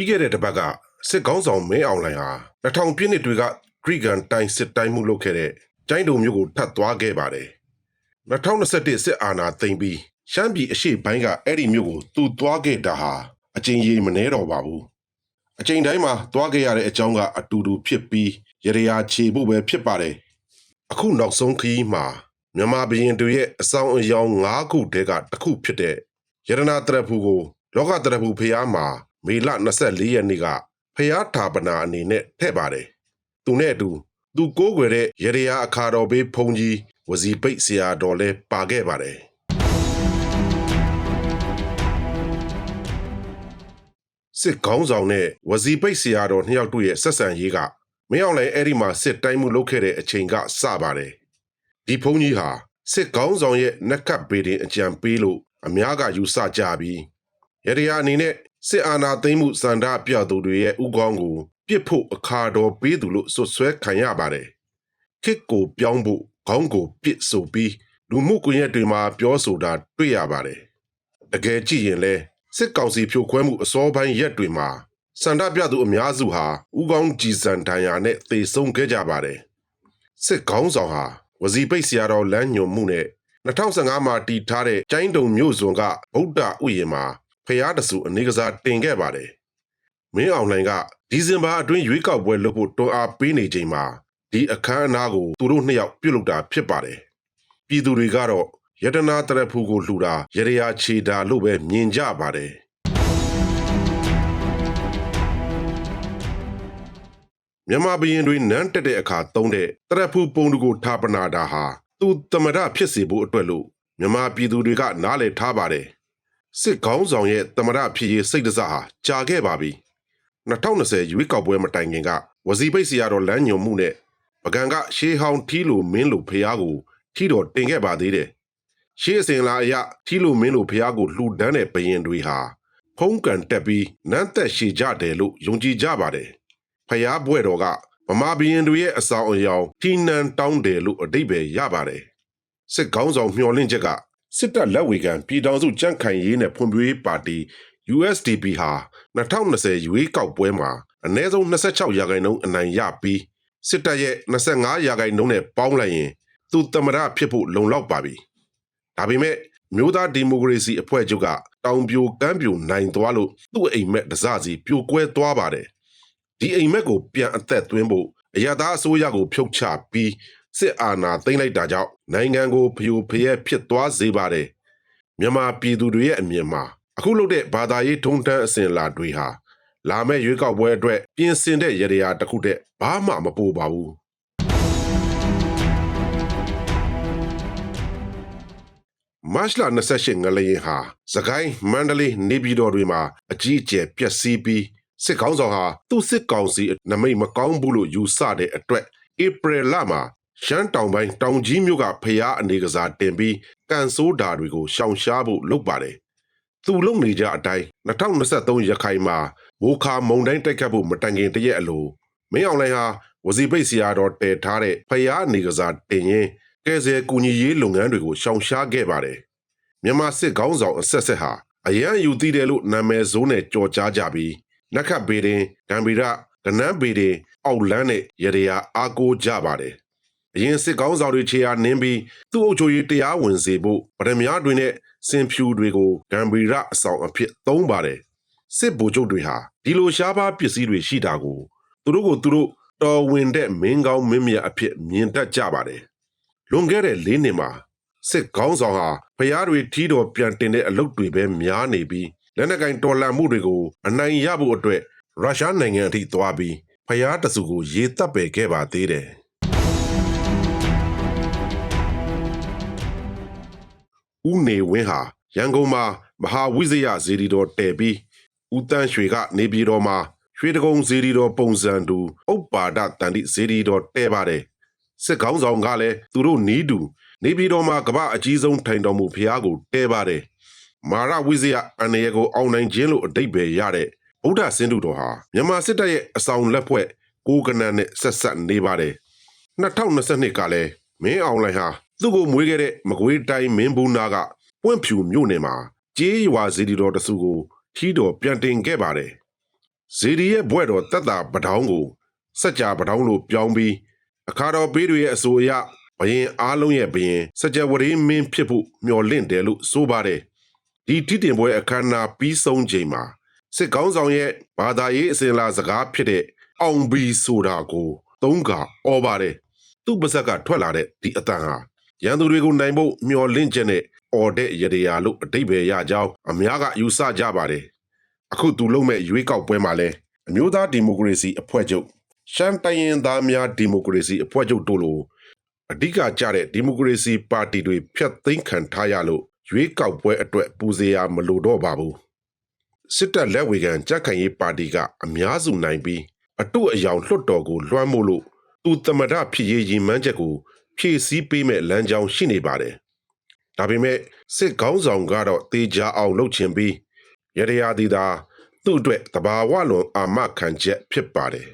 ပြီးခဲ့တဲ့တစ်ပတ်ကစစ်ကောင်းဆောင်မင်းအောင်လှိုင်ဟာ2000ပြည့်နှစ်တွေကဂရိကန်တိုင်းစစ်တိုင်းမှုလုပ်ခဲ့တဲ့ကျိုင်းတုံမျိုးကိုထပ်သွားခဲ့ပါတယ်2021စစ်အာဏာသိမ်းပြီးရှမ်းပြည်အရှေ့ပိုင်းကအဲ့ဒီမျိုးကိုသူသွားခဲ့တာဟာအကျဉ်းကြီးမနှဲတော့ပါဘူးအချိန်တိုင်းမှာသွားခဲ့ရတဲ့အကြောင်းကအတူတူဖြစ်ပြီးရရချေဖို့ပဲဖြစ်ပါတယ်အခုနောက်ဆုံးခရီးမှာမြန်မာဘရင်တွေရဲ့အဆောင်အယောင်၅ခုတည်းကတစ်ခုဖြစ်တဲ့ရတနာတရဖူကိုလောကတရဖူဖျားမှာ မေလ24ရက်နေ့ကဖျားထာပနာအနေနဲ့ထည့်ပါတယ်သူနဲ့အတူသူကိုးကွယ်တဲ့ရရအခါတော်ဘေးဖုန်ကြီးဝစီပိတ်ဆရာတော်လဲပါခဲ့ပါတယ်စစ်ကောင်းဆောင်နဲ့ဝစီပိတ်ဆရာတော်နှစ်ယောက်တို့ရဲ့ဆက်ဆံရေးကမင်းအောင်လည်းအဲ့ဒီမှာစစ်တိုင်းမှုလုပ်ခဲ့တဲ့အချိန်ကစပါတယ်ဒီဖုန်ကြီးဟာစစ်ကောင်းဆောင်ရဲ့နက်ကပ်ဘေးတင်အကြံပေးလို့အများကယူဆကြပြီးရရအနေနဲ့ စစ်အာဏာသိမ်းမှုစန္ဒပြသူတွေရဲ့ဥကောင်းကိုပြစ်ဖို့အခါတော်ပေးသူလို့ဆွဆွဲခံရပါတယ်ခစ်ကိုပြောင်းဖို့ခေါင်းကိုပြစ်ဆိုပြီးလူမှုကွန်ရက်တွေမှာပြောဆိုတာတွေ့ရပါတယ်တကယ်ကြည့်ရင်လဲစစ်ကောင်စီဖြိုခွဲမှုအစောပိုင်းရက်တွေမှာစန္ဒပြသူအများစုဟာဥကောင်းကြည်စံဒဏ်ရာနဲ့သေဆုံးခဲ့ကြပါတယ်စစ်ကောင်းဆောင်ဟာဝစီပိတ်ဆရာတော်လမ်းညွန်မှုနဲ့2015မှာတည်ထားတဲ့ကျိုင်းတုံမြို့စွန်ကဗုဒ္ဓဥယျာဉ်မှာ ဖျားတဆူအနေကစားတင်ခဲ့ပါတယ်။မင်းအောင်လှိုင်ကဒီဇင်ဘာအတွင်းရွေးကောက်ပွဲလုပ်ဖို့တွန်းအားပေးနေချိန်မှာဒီအခမ်းအနားကိုသူတို့နှစ်ယောက်ပြုတ်လုတာဖြစ်ပါတယ်။ပြည်သူတွေကတော့ယတနာတရဖူကိုလှူတာရရချေတာလို့ပဲမြင်ကြပါတယ်။မြန်မာဘရင်တွေနန်းတက်တဲ့အခါသုံးတဲ့တရဖူပုံတူကိုထားပနာတာဟာသူတမရဖြစ်စေဖို့အတွက်လို့မြန်မာပြည်သူတွေကနားလည်ထားပါတယ်။ စစ်ကောင်းဆောင်ရဲ့တမရဖြစ်ရေးစိတ်ဒဇဟာကြာခဲ့ပါပြီ။2020ရွေးကောက်ပွဲမတိုင်ခင်ကဝစီပိတ်စီရတော်လမ်းညွန်မှုနဲ့ပကံကရှေးဟောင်းထီလိုမင်းလိုဖျားကိုထီတော်တင်ခဲ့ပါသေးတယ်။ရှေးအစဉ်လာအရထီလိုမင်းလိုဖျားကိုလှူဒန်းတဲ့ဘရင်တွေဟာဖုံးကန်တက်ပြီးနန်းသက်ရှည်ကြတယ်လို့ယုံကြည်ကြပါတယ်။ဖျားဘွဲ့တော်ကဗမာဘရင်တွေရဲ့အဆောင်အယောင်ထီနန်တောင်းတယ်လို့အတိတ်ပဲရပါတယ်။စစ်ကောင်းဆောင်မျှော်လင့်ချက်က စစ်တပ်လက်ဝေခံပြည်ထောင်စုကြန့်ခိုင်ရေးနဲ့ဖွံ့ဖြိုးရေးပါတီ USDP ဟာ2020ရွေးကောက်ပွဲမှာအနည်းဆုံး26ရာခိုင်နှုန်းအနိုင်ရပြီးစစ်တပ်ရဲ့25ရာခိုင်နှုန်းနဲ့ပေါင်းလိုက်ရင်သူသမရဖြစ်ဖို့လုံလောက်ပါပြီ။ဒါပေမဲ့မြို့သားဒီမိုကရေစီအဖွဲ့ချုပ်ကတောင်ပြိုကမ်းပြိုနိုင်သွားလို့သူ့အိမ်မက်တစစီပြိုကွဲသွားပါတယ်။ဒီအိမ်မက်ကိုပြန်အသက်သွင်းဖို့အရသာအစိုးရကိုဖြုတ်ချပြီး စစ်အာဏာသိမ်းလိုက်တာကြောင့်နိုင်ငံကိုဖျို့ဖျက်ဖြစ်သွားစေပါတယ်။မြန်မာပြည်သူတွေရဲ့အမြင်မှာအခုလုပ်တဲ့ဘာသာရေးထုံးတမ်းအစဉ်အလာတွေဟာလာမယ့်ရွေးကောက်ပွဲအတွက်ပြင်ဆင်တဲ့ရရတစ်ခုတည်းဘာမှမပိုပါဘူးမတ်လ28ငလျင်ဟာသခိုင်းမန္တလေးနေပြည်တော်တွေမှာအကြီးအကျယ်ပျက်စီးပြီးစစ်ကောင်းဆောင်ဟာသူ့စစ်ကောင်စီနမိတ်မကောင်းဘူးလို့ယူဆတဲ့အတွက်ဧပြီလမှာ ရှမ်းတောင်ပိုင်းတောင်ကြီးမြို့ကဖျားအနေကစားတင်ပြီးကန်ဆိုးဓာတွေကိုရှောင်ရှားဖို့လုပ်ပါတယ်။သူလုံနေကြအတိုင်း2023ရခိုင်မှာမိုခါမုံတိုင်းတိုက်ခတ်ဖို့မတိုင်ခင်တရက်အလိုမင်းအောင်လှိုင်ဟာဝစီပိတ်စီယာတော်တည်ထားတဲ့ဖျားအနေကစားတင်ရင်ကဲဆယ်ကူညီရေးလုပ်ငန်းတွေကိုရှောင်ရှားခဲ့ပါတယ်။မြန်မာစစ်ကောင်းဆောင်အဆက်ဆက်ဟာအရန်ယူတည်တယ်လို့နာမည်ဆိုးနဲ့ကြော်ကြားကြပြီးနက်ခတ်ဘေးတင်ဂမ်ဘီရကနန်းဘေးတင်အောက်လန်းနဲ့ရရအားကိုးကြပါတယ်။ အရင်စစ်ကောင်းဆောင်တွေခြေအားနင်းပြီးသူ့အုပ်ချုပ်ရေးတရားဝင်စေဖို့ဗဒမများတွေနဲ့စင်ဖြူတွေကိုဂမ်ဘီရအဆောင်အဖြစ်သုံးပါတယ်။စစ်ဗိုလ်ချုပ်တွေဟာဒီလိုရှားပါးပစ္စည်းတွေရှိတာကိုသူတို့ကိုသူတို့တော်ဝင်တဲ့မင်းကောင်းမင်းမြတ်အဖြစ်မြင်တတ်ကြပါတယ်။လွန်ခဲ့တဲ့၄နှစ်မှာစစ်ကောင်းဆောင်ဟာဖျားတွေထီးတော်ပြန်တင်တဲ့အလုပ်တွေပဲများနေပြီးလက်နက်ကင်တော်လှန်မှုတွေကိုအနိုင်ရဖို့အတွက်ရုရှားနိုင်ငံအထိသွားပြီးဖျားတစုကိုရေတပ်ပယ်ခဲ့ပါသေးတယ်။ ဦးနေဝင်းဟာရန်ကုန်မှာမဟာဝိဇယဇေဒီတော်တည်ပြီးဦးတန်းရွှေကနေပြည်တော်မှာရွှေတကုံဇေဒီတော်ပုံစံတူဥပ္ပါဒတန်တိဇေဒီတော်တည်ပါတယ်။စစ်ကောင်းဆောင်ကလည်းသူတို့နီးတူနေပြည်တော်မှာကမ္ဘာအကြီးဆုံးထိုင်တော်မူဖျားကိုတဲပါတယ်။မာရဝိဇယအန္တရာယ်ကိုအောင်နိုင်ခြင်းလို့အတိတ်ပဲရတဲ့ဗုဒ္ဓဆင်းတုတော်ဟာမြန်မာစစ်တပ်ရဲ့အဆောင်လက်ဖွဲ့ကိုကနန်နဲ့ဆက်ဆက်နေပါတယ်။2022ကလည်းမင်းအောင်လှိုင်ဟာ သူ့ကိုမွေးခဲ့တဲ့မကွေးတိုင်းမင်းဘူးနာကပွင့်ဖြူမြို့နယ်မှာကြေးရွာစီဒီတော်တစုကိုထီးတော်ပြန်တင်ခဲ့ပါတယ်ဇေဒီရဲ့ဘွဲ့တော်တက်တာပထောင်းကိုစက်ကြပထောင်းလို့ပြောင်းပြီးအခါတော်ပေးတွေရဲ့အဆိုအရဘရင်အားလုံးရဲ့ဘရင်စကြဝဠာမင်းဖြစ်ဖို့မျှော်လင့်တယ်လို့ဆိုပါတယ်ဒီတိတင်ပွဲအခမ်းအနားပြီးဆုံးချိန်မှာစစ်ကောင်းဆောင်ရဲ့ဘာသာရေးအစဉ်အလာစကားဖြစ်တဲ့အောင်ဘီဆိုတာကိုသုံးကဩပါတယ်သူ့ပါဇက်ကထွက်လာတဲ့ဒီအတန်ဟာ ရန်သူတွေကိုနိုင်ဖို့မျှော်လင့်ချက်နဲ့အော်တဲ့ရရရာလို့အတိတ်ပဲရကြောင်းအများကယူဆကြပါတယ်အခုသူလုံးမဲ့ရွေးကောက်ပွဲမှာလဲအမျိုးသားဒီမိုကရေစီအဖွဲ့ချုပ်ရှမ်းတိုင်းရင်းသားများဒီမိုကရေစီအဖွဲ့ချုပ်တို့လိုအဓိကကျတဲ့ဒီမိုကရေစီပါတီတွေဖျက်သိမ်းခံထားရလို့ရွေးကောက်ပွဲအတွက်ပူဇော်မလိုတော့ပါဘူးစစ်တပ်လက်ဝေခံကြက်ခိုင်ရေးပါတီကအများစုနိုင်ပြီးအတုအယောင်လွှတ်တော်ကိုလွှမ်းမိုးလို့သူသမဒဖြစ်ရေးရည်မှန်းချက်ကို ဖြည့်ဆည်းပေးမဲ့လမ်းကြောင်းရှိနေပါတယ်ဒါပေမဲ့စစ်ကောင်းဆောင်ကတော့တေချာအောင်လုပ်ချင်ပြီးရရရာဒီသာသူ့အတွက်တဘာဝလွန်အာမခံချက်ဖြစ်ပါတယ်